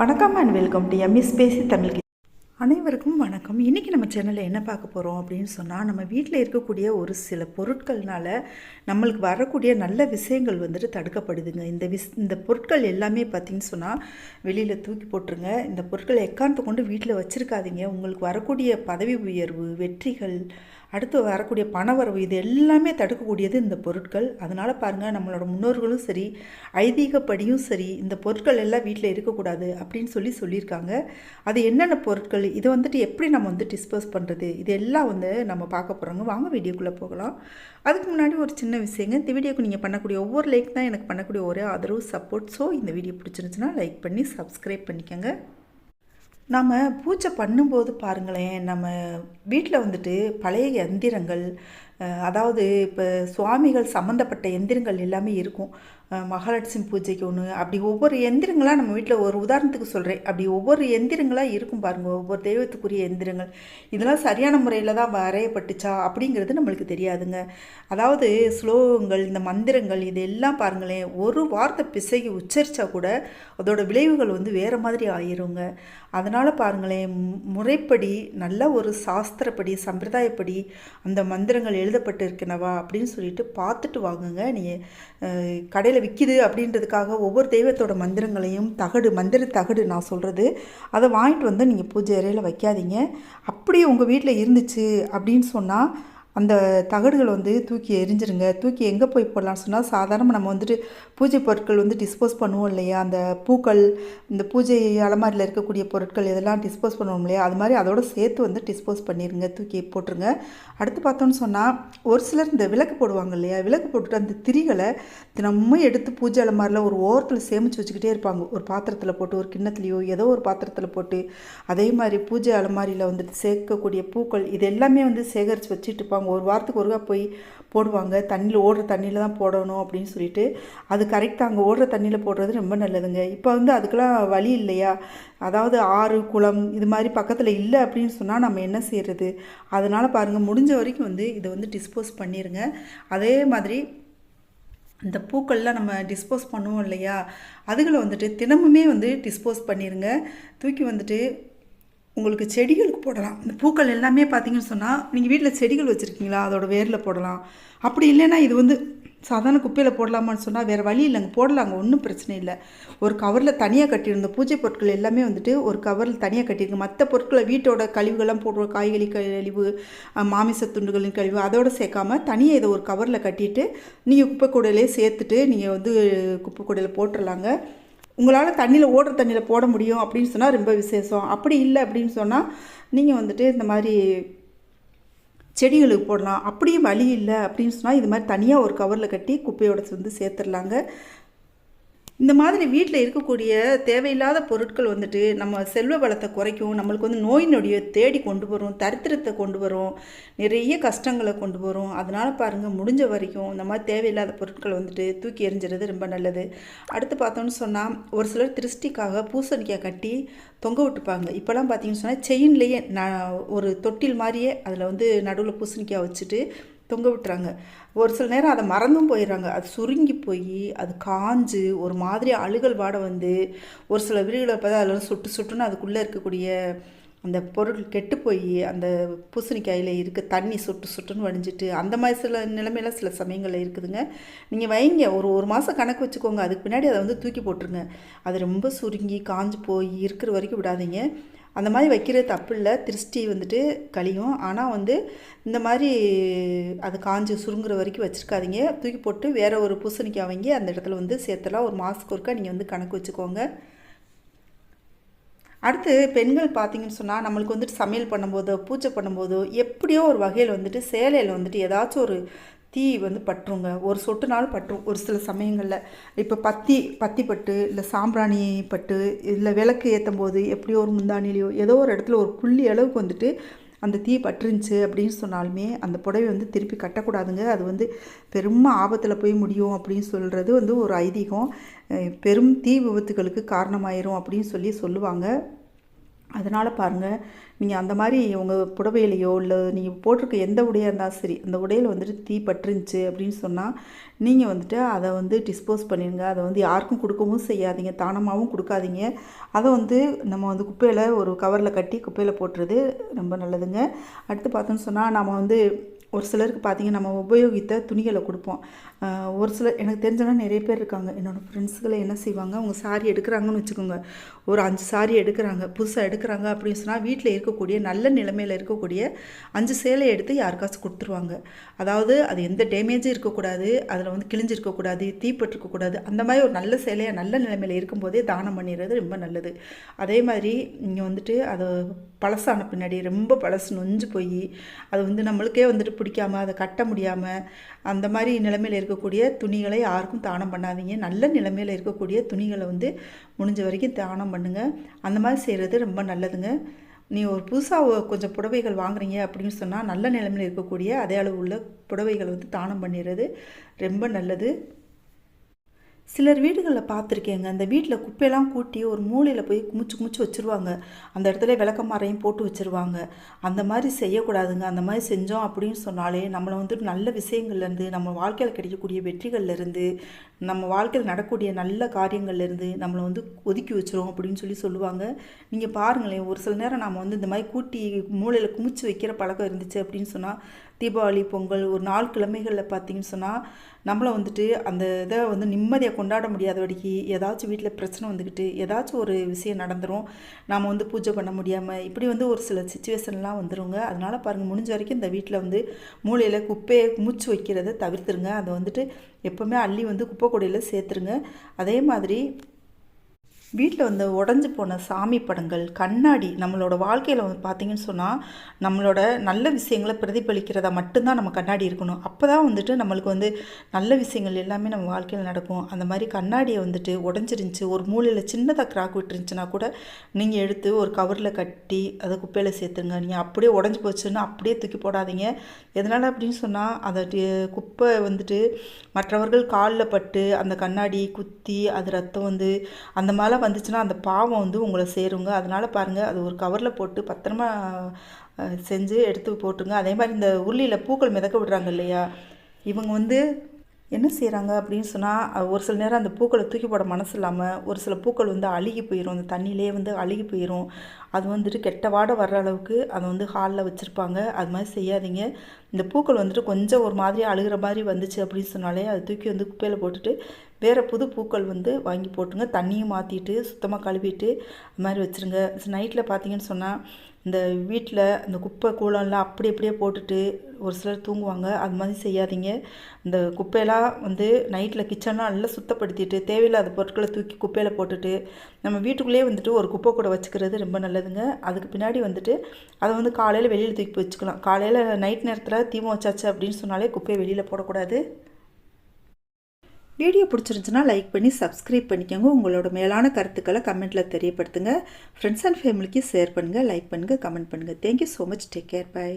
வணக்கம் and welcome to MS பேசி தமிழ் அனைவருக்கும் வணக்கம். இன்றைக்கி நம்ம சேனலில் என்ன பார்க்க போகிறோம் அப்படின்னு சொன்னால் நம்ம வீட்டில் இருக்கக்கூடிய ஒரு சில பொருட்கள்னால நம்மளுக்கு வரக்கூடிய நல்ல விஷயங்கள் வந்துட்டு தடுக்கப்படுதுங்க. இந்த விஷ் இந்த பொருட்கள் எல்லாமே பார்த்திங்கன்னு சொன்னால் வெளியில் தூக்கி போட்டுருங்க. இந்த பொருட்களை எக்காரணத்தை கொண்டு வீட்டில் வச்சுருக்காதீங்க. உங்களுக்கு வரக்கூடிய பதவி உயர்வு வெற்றிகள் அடுத்து வரக்கூடிய பணவரவு இது எல்லாமே தடுக்கக்கூடியது இந்த பொருட்கள். அதனால் பாருங்கள் நம்மளோட முன்னோர்களும் சரி ஐதீகப்படியும் சரி இந்த பொருட்கள் எல்லாம் வீட்டில் இருக்கக்கூடாது அப்படின்னு சொல்லி சொல்லியிருக்காங்க. அது என்னென்ன பொருட்கள் இதை வந்துட்டு எப்படி நம்ம வந்து டிஸ்போஸ் பண்ணுறது இது எல்லாம் வந்து நம்ம பார்க்க போகிறோங்க வாங்க வீடியோக்குள்ளே போகலாம். அதுக்கு முன்னாடி ஒரு சின்ன விஷயங்க இந்த வீடியோக்கு நீங்கள் பண்ணக்கூடிய ஒவ்வொரு லைக் தான் எனக்கு பண்ணக்கூடிய ஒரே ஆதரவு சப்போர்ட் ஸோ இந்த வீடியோ பிடிச்சிருந்துச்சுன்னா லைக் பண்ணி சப்ஸ்கிரைப் பண்ணிக்கோங்க. நாம் பூஜை பண்ணும்போது பாருங்களேன் நம்ம வீட்டில் வந்துட்டு பழைய எந்திரங்கள் அதாவது இப்போ சுவாமிகள் சம்மந்தப்பட்ட எந்திரங்கள் எல்லாமே இருக்கும். மகாலட்சுமி பூஜைக்கு ஒன்று அப்படி ஒவ்வொரு எந்திரங்களாக நம்ம வீட்டில் ஒரு உதாரணத்துக்கு சொல்கிறேன் அப்படி ஒவ்வொரு எந்திரங்களாக இருக்கும் பாருங்கள் ஒவ்வொரு தெய்வத்துக்குரிய எந்திரங்கள். இதெல்லாம் சரியான முறையில் தான் வரையப்பட்டுச்சா அப்படிங்கிறது நம்மளுக்கு தெரியாதுங்க. அதாவது ஸ்லோகங்கள் இந்த மந்திரங்கள் இதெல்லாம் பாருங்களேன் ஒரு வார்த்தை பிசகி உச்சரித்தா கூட அதோட விளைவுகள் வந்து வேறு மாதிரி ஆயிருங்க. அதனால் பாருங்களேன் முறைப்படி நல்ல ஒரு சாஸ்திரப்படி சம்பிரதாயப்படி அந்த மந்திரங்கள் எழுதப்பட்டு இருக்கனவா அப்படின்னு சொல்லிட்டு பார்த்துட்டு வாங்குங்க. நீங்கள் கடையில் விற்கிது அப்படின்றதுக்காக ஒவ்வொரு தெய்வத்தோட மந்திரங்களையும் தகடு மந்திர தகடு நான் சொல்கிறது அதை வாங்கிட்டு வந்து நீங்கள் பூஜை அறையில் வைக்காதீங்க. அப்படியே உங்கள் வீட்டில் இருந்துச்சு அப்படின்னு சொன்னால் அந்த தகடுகள் வந்து தூக்கி எரிஞ்சிருங்க. தூக்கி எங்கே போய் போடலாம்னு சொன்னால் சாதாரணமாக நம்ம வந்துட்டு பூஜை பொருட்கள் வந்து டிஸ்போஸ் பண்ணுவோம் இல்லையா? அந்த பூக்கள் இந்த பூஜை அலமாரியில் இருக்கக்கூடிய பொருட்கள் இதெல்லாம் டிஸ்போஸ் பண்ணுவோம் இல்லையா? அது மாதிரி அதோட சேர்த்து வந்து டிஸ்போஸ் பண்ணிடுங்க தூக்கி போட்டுருங்க. அடுத்து பார்த்தோன்னு சொன்னால் ஒரு சிலர் இந்த விளக்கு போடுவாங்க இல்லையா? விளக்கு போட்டுட்டு அந்த திரிகளை தினமும் எடுத்து பூஜை அலமாரியில் ஒரு ஓரத்தில் சேமித்து வச்சுக்கிட்டே இருப்பாங்க. ஒரு பாத்திரத்தில் போட்டு ஒரு கிண்ணத்துலேயோ ஏதோ ஒரு பாத்திரத்தில் போட்டு. அதே மாதிரி பூஜை அலமாரியில் வந்துட்டு சேர்க்கக்கூடிய பூக்கள் இது எல்லாமே வந்து சேகரித்து வச்சுட்டு இருப்பாங்க. ஒரு வாரத்துக்கு ஒருக்கா போய் போடுவாங்க. தண்ணியில் ஓடுற தண்ணியில் தான் போடணும் அப்படின்னு சொல்லிட்டு. அது கரெக்டாக அங்கே ஓடுற தண்ணியில் போடுறது ரொம்ப நல்லதுங்க. இப்போ வந்து அதுக்கெல்லாம் வழி இல்லையா? அதாவது ஆறு குளம் இது மாதிரி பக்கத்தில் இல்லை அப்படின்னு சொன்னால் நம்ம என்ன செய்கிறது அதனால் பாருங்கள் முடிஞ்ச வரைக்கும் வந்து இதை வந்து டிஸ்போஸ் பண்ணிடுங்க அதே மாதிரி இந்த பூக்கள்லாம் நம்ம டிஸ்போஸ் பண்ணுவோம் இல்லையா? அதுகளை வந்துட்டு தினமுமே வந்து டிஸ்போஸ் பண்ணிடுங்க தூக்கி வந்துட்டு உங்களுக்கு செடிகளுக்கு போடலாம். இந்த பூக்கள் எல்லாமே பார்த்தீங்கன்னு சொன்னால் நீங்கள் வீட்டில் செடிகள் வச்சுருக்கீங்களா? அதோட வேரில் போடலாம். அப்படி இல்லைன்னா இது வந்து சாதாரண குப்பையில் போடலாமான்னு சொன்னால் வேறு வழி இல்லைங்க. போடலாங்க ஒன்றும் பிரச்சனை இல்லை. ஒரு கவரில் தனியாக கட்டியிருந்த பூஜை பொருட்கள் எல்லாமே வந்துட்டு ஒரு கவரில் தனியாக கட்டியிருக்கு. மற்ற பொருட்களை வீட்டோட கழிவுகள்லாம் போடுவோம் காய்கறி கழிவு மாமிச துண்டுகளின் கழிவு அதோடு சேர்க்காம தனியாக இதை ஒரு கவரில் கட்டிட்டு நீங்கள் குப்பை கூடையிலே சேர்த்துட்டு நீங்கள் வந்து குப்பை கூடையில் போட்டுடலாங்க உங்களால் தண்ணியில் ஓடுற தண்ணியில் போட முடியும் அப்படின்னு சொன்னால் ரொம்ப விசேஷம். அப்படி இல்லை அப்படின்னு சொன்னால் நீங்கள் வந்துட்டு இந்த மாதிரி செடிகளுக்கு போடலாம். அப்படியும் வழி இல்லை அப்படின்னு சொன்னால் இது மாதிரி தனியாக ஒரு கவரில் கட்டி குப்பையோட வந்து சேர்த்துடலாங்க. இந்த மாதிரி வீட்டில் இருக்கக்கூடிய தேவையில்லாத பொருட்கள் வந்துட்டு நம்ம செல்வ வளத்தை குறைக்கும் நம்மளுக்கு வந்து நோய் நொடியை தேடி கொண்டு வரும் தரித்திரத்தை கொண்டு வரும் நிறைய கஷ்டங்களை கொண்டு வரும். அதனால் பாருங்கள் முடிஞ்ச வரைக்கும் இந்த மாதிரி தேவையில்லாத பொருட்கள் வந்துட்டு தூக்கி எறிஞ்சிறது ரொம்ப நல்லது. அடுத்து பார்த்தோன்னு சொன்னால் ஒரு சிலர் திருஷ்டிக்காக பூசணிக்காய் கட்டி தொங்க விட்டுப்பாங்க. இப்போலாம் பார்த்தீங்கன்னு சொன்னால் செயின்லேயே நான் ஒரு தொட்டில் மாதிரியே அதில் வந்து நடுவில் பூசணிக்காய் வச்சுட்டு தொங்க விட்டுறாங்க. ஒரு சில நேரம் அதை மறந்தும் போயிடுறாங்க. அது சுருங்கி போய் அது காஞ்சு ஒரு மாதிரி அழுகல் வாட வந்து ஒரு சில வீடுகளை பார்த்தா அதில் சுட்டு சுட்டுன்னு அதுக்குள்ளே இருக்கக்கூடிய அந்த பொருள் கெட்டு போய் அந்த பூசணிக்காயில் இருக்க தண்ணி சுட்டு சுட்டுன்னு வடிஞ்சிட்டு அந்த மாதிரி சில நிலைமையில சில சமயங்களில் இருக்குதுங்க. நீங்கள் வைங்க. ஒரு ஒரு மாதம் கணக்கு வச்சுக்கோங்க. அதுக்கு பின்னாடி அதை வந்து தூக்கி போட்டுருங்க. அது ரொம்ப சுருங்கி காஞ்சு போய் இருக்கிற வரைக்கும் விடாதீங்க. அந்த மாதிரி வைக்கிறது தப்பு இல்லை திருஷ்டி வந்துட்டு கழியும். ஆனால் வந்து இந்த மாதிரி அது காஞ்சு சுருங்குற வரைக்கும் வச்சுருக்காதீங்க. தூக்கி போட்டு வேறு ஒரு பூசணிக்காய் வாங்கி அந்த இடத்துல வந்து சேர்த்தலாம் ஒரு மாதத்துக்கு ஒருக்கா நீங்கள் வந்து கணக்கு வச்சுக்கோங்க. அடுத்து பெண்கள் பார்த்தீங்கன்னு சொன்னால் நம்மளுக்கு வந்துட்டு சமையல் பண்ணும்போதோ பூஜை பண்ணும்போதோ எப்படியோ ஒரு வகையில் வந்துட்டு சேலையில் வந்துட்டு ஏதாச்சும் ஒரு தீ வந்து பற்றுங்க. ஒரு சொட்டு நாள் பற்றும். ஒரு சில சமயங்களில் இப்போ பத்தி பத்தி பட்டு இல்லை சாம்பிராணி பட்டு இல்லை விளக்கு ஏற்றும் போது எப்படியோ ஒரு முந்தானிலையோ ஏதோ ஒரு இடத்துல ஒரு புள்ளி அளவுக்கு வந்துட்டு அந்த தீ பற்றுருந்துச்சு அப்படின்னு சொன்னாலுமே அந்த புடவை வந்து திருப்பி கட்டக்கூடாதுங்க. அது வந்து பெரும் ஆபத்தில் போய் முடியும் அப்படின்னு சொல்கிறது வந்து ஒரு ஐதீகம். பெரும் தீ விபத்துகளுக்கு காரணமாயிரும் அப்படின்னு சொல்லி சொல்லுவாங்க. அதனால் பாருங்கள் நீங்கள் அந்த மாதிரி உங்கள் புடவையிலையோ இல்லை நீங்கள் போட்டிருக்க எந்த உடையாக இருந்தாலும் சரி அந்த உடையில் வந்துட்டு தீ பட்டுருந்துச்சு அப்படின்னு சொன்னால் நீங்கள் வந்துட்டு அதை வந்து டிஸ்போஸ் பண்ணிடுங்க அதை வந்து யாருக்கும் கொடுக்கவும் செய்யாதீங்க. தானமாகவும் கொடுக்காதீங்க. அதை வந்து நம்ம வந்து குப்பையில் ஒரு கவரில் கட்டி குப்பையில் போட்டுறது ரொம்ப நல்லதுங்க. அடுத்து பார்த்தோன்னு சொன்னால் நம்ம வந்து ஒரு சிலருக்கு பார்த்தீங்கன்னா நம்ம உபயோகித்த துணிகளை கொடுப்போம். ஒரு சிலர் எனக்கு தெரிஞ்சவங்க நிறைய பேர் இருக்காங்க. என்னோடய ஃப்ரெண்ட்ஸுகளை என்ன செய்வாங்க? அவங்க சாரி எடுக்கிறாங்கன்னு வச்சுக்கோங்க. ஒரு அஞ்சு சாரி எடுக்கிறாங்க. புதுசாக எடுக்கிறாங்க அப்படின்னு சொன்னால் வீட்டில் இருக்கக்கூடிய நல்ல நிலைமையில் இருக்கக்கூடிய அஞ்சு சேலை எடுத்து யாருக்காச்சும் கொடுத்துருவாங்க. அதாவது அது எந்த டேமேஜும் இருக்கக்கூடாது. அதில் வந்து கிழிஞ்சிருக்கக்கூடாது தீப்பட்டிருக்கக்கூடாது அந்த மாதிரி ஒரு நல்ல சேலையாக நல்ல நிலைமையில் இருக்கும்போதே தானம் பண்ணிடுறது ரொம்ப நல்லது. அதே மாதிரி இங்கே வந்துட்டு அதை பழசான பின்னாடி ரொம்ப பழசு நொஞ்சு போய் அது வந்து நம்மளுக்கே வந்துட்டு பிடிக்காம அதை கட்ட முடியாமல் அந்த மாதிரி நிலைமையில் இருக்கக்கூடிய துணிகளை யாருக்கும் தானம் பண்ணாதீங்க. நல்ல நிலைமையில் இருக்கக்கூடிய துணிகளை வந்து முடிஞ்ச வரைக்கும் தானம் பண்ணுங்கள் அந்த மாதிரி செய்கிறது ரொம்ப நல்லதுங்க. நீ ஒரு புதுசாக கொஞ்சம் புடவைகள் வாங்குறீங்க அப்படின்னு சொன்னால் நல்ல நிலைமையில் இருக்கக்கூடிய அதே அளவு உள்ள புடவைகளை வந்து தானம் பண்ணிடுறது ரொம்ப நல்லது. சிலர் வீடுகளில் பார்த்துருக்கேங்க. அந்த வீட்டில் குப்பையெல்லாம் கூட்டி ஒரு மூலையில் போய் குமிச்சு குமிச்சு வச்சுருவாங்க. அந்த இடத்துல விளக்கமாரையும் போட்டு வச்சுருவாங்க. அந்த மாதிரி செய்யக்கூடாதுங்க. அந்த மாதிரி செஞ்சோம் அப்படின்னு சொன்னாலே நம்மளை வந்துட்டு நல்ல விஷயங்கள்லேருந்து நம்ம வாழ்க்கையில் கிடைக்கக்கூடிய வெற்றிகள்லேருந்து நம்ம வாழ்க்கையில் நடக்கக்கூடிய நல்ல காரியங்கள்லேருந்து நம்மளை வந்து ஒதுக்கி வச்சிரும் அப்படின்னு சொல்லி சொல்லுவாங்க. நீங்கள் பாருங்களேன் ஒரு சில நேரம் நம்ம வந்து இந்த மாதிரி கூட்டி மூலையில் குமிச்சு வைக்கிற பழக்கம் இருந்துச்சு அப்படின்னு சொன்னால் தீபாவளி பொங்கல் ஒரு நாலு கிழமைகளில் பார்த்தீங்கன்னு சொன்னால் நம்மளை வந்துட்டு அந்த இதை வந்து நிம்மதியாக கொண்டாட முடியாதபடிக்கு ஏதாச்சும் வீட்டில் பிரச்சனை வந்துக்கிட்டு ஏதாச்சும் ஒரு விஷயம் நடந்துடும் நாம் வந்து பூஜை பண்ண முடியாமல் இப்படி வந்து ஒரு சில சுச்சுவேஷன்லாம் வந்துருங்க. அதனால் பாருங்கள் முடிஞ்ச வரைக்கும் இந்த வீட்டில் வந்து மூலையில் குப்பையை குமிச்சு வைக்கிறத தவிர்த்துருங்க. அதை வந்துட்டு எப்போவுமே அள்ளி வந்து குப்பை கொடையில் சேர்த்துருங்க. அதே மாதிரி வீட்டில் வந்து உடஞ்சி போன சாமி படங்கள் கண்ணாடி நம்மளோட வாழ்க்கையில் வந்து பார்த்திங்கன்னு சொன்னால் நம்மளோட நல்ல விஷயங்களை பிரதிபலிக்கிறதா மட்டும்தான் நம்ம கண்ணாடி இருக்கணும். அப்போ தான் வந்துட்டு நம்மளுக்கு வந்து நல்ல விஷயங்கள் எல்லாமே நம்ம வாழ்க்கையில் நடக்கும். அந்த மாதிரி கண்ணாடியை வந்துட்டு உடஞ்சிருந்துச்சி ஒரு மூலையில் சின்னதாக கிராக் விட்டுருந்துச்சுன்னா கூட நீங்கள் எடுத்து ஒரு கவரில் கட்டி அதை குப்பையில் சேர்த்துங்க நீங்கள் அப்படியே உடஞ்சி போச்சுன்னா அப்படியே தூக்கி போடாதீங்க. எதனால் அப்படின்னு சொன்னால் அதை குப்பை வந்துட்டு மற்றவர்கள் காலில் பட்டு அந்த கண்ணாடி குத்தி அது ரத்தம் வந்து அந்த மாதிரி மாதிரிலாம் வந்துச்சுன்னா அந்த பாவம் வந்து உங்களை சேருங்க. அதனால் பாருங்கள் அது ஒரு கவரில் போட்டு பத்திரமா செஞ்சு எடுத்து போட்டுங்க அதே மாதிரி இந்த உருளியில் பூக்கள் மிதக்க விடுறாங்க இல்லையா? இவங்க வந்து என்ன செய்கிறாங்க அப்படின்னு சொன்னால் ஒரு சில நேரம் அந்த பூக்களை தூக்கி போட மனசு இல்லாமல் ஒரு சில பூக்கள் வந்து அழுகி போயிடும் அந்த தண்ணியிலே வந்து அழுகி போயிடும் அது வந்துட்டு கெட்ட வாடை வர்ற அளவுக்கு அதை வந்து ஹாலில் வச்சுருப்பாங்க. அது மாதிரி செய்யாதீங்க. இந்த பூக்கள் வந்துட்டு கொஞ்சம் ஒரு மாதிரி அழுகிற மாதிரி வந்துச்சு அப்படின்னு சொன்னாலே அதை தூக்கி வந்து குப்பையில் போட்டுட்டு வேறு புது பூக்கள் வந்து வாங்கி போட்டுங்க தண்ணியும் மாற்றிட்டு சுத்தமாக கழுவிட்டு அது மாதிரி வச்சுருங்க. நைட்டில் பார்த்தீங்கன்னு சொன்னால் இந்த வீட்டில் இந்த குப்பை கூலம்லாம் அப்படி அப்படியே போட்டுட்டு ஒரு சிலர் தூங்குவாங்க. அது மாதிரி செய்யாதீங்க. இந்த குப்பையெல்லாம் வந்து நைட்டில் கிச்சன்லாம் நல்லா சுத்தப்படுத்திட்டு தேவையில்லாத பொருட்களை தூக்கி குப்பையில் போட்டுட்டு நம்ம வீட்டுக்குள்ளேயே வந்துட்டு ஒரு குப்பை கூட வச்சுக்கிறது ரொம்ப நல்லதுங்க. அதுக்கு பின்னாடி வந்துட்டு அதை வந்து காலையில் வெளியில் தூக்கி வச்சுக்கலாம். காலையில் நைட் நேரத்தில் தீபம் வச்சாச்சு அப்படின்னு சொன்னாலே குப்பையை வெளியில் போடக்கூடாது. வீடியோ பிடிச்சிருந்துச்சுன்னா லைக் பண்ணி சப்ஸ்கிரைப் பண்ணிக்கோங்க. உங்களோட மேலான கருத்துக்களை கமெண்ட்டில் தெரியப்படுத்துங்க. ஃப்ரெண்ட்ஸ் அண்ட் ஃபேமிலிக்கு ஷேர் பண்ணுங்கள் லைக் பண்ணுங்கள் கமெண்ட் பண்ணுங்கள் thank you so much take care bye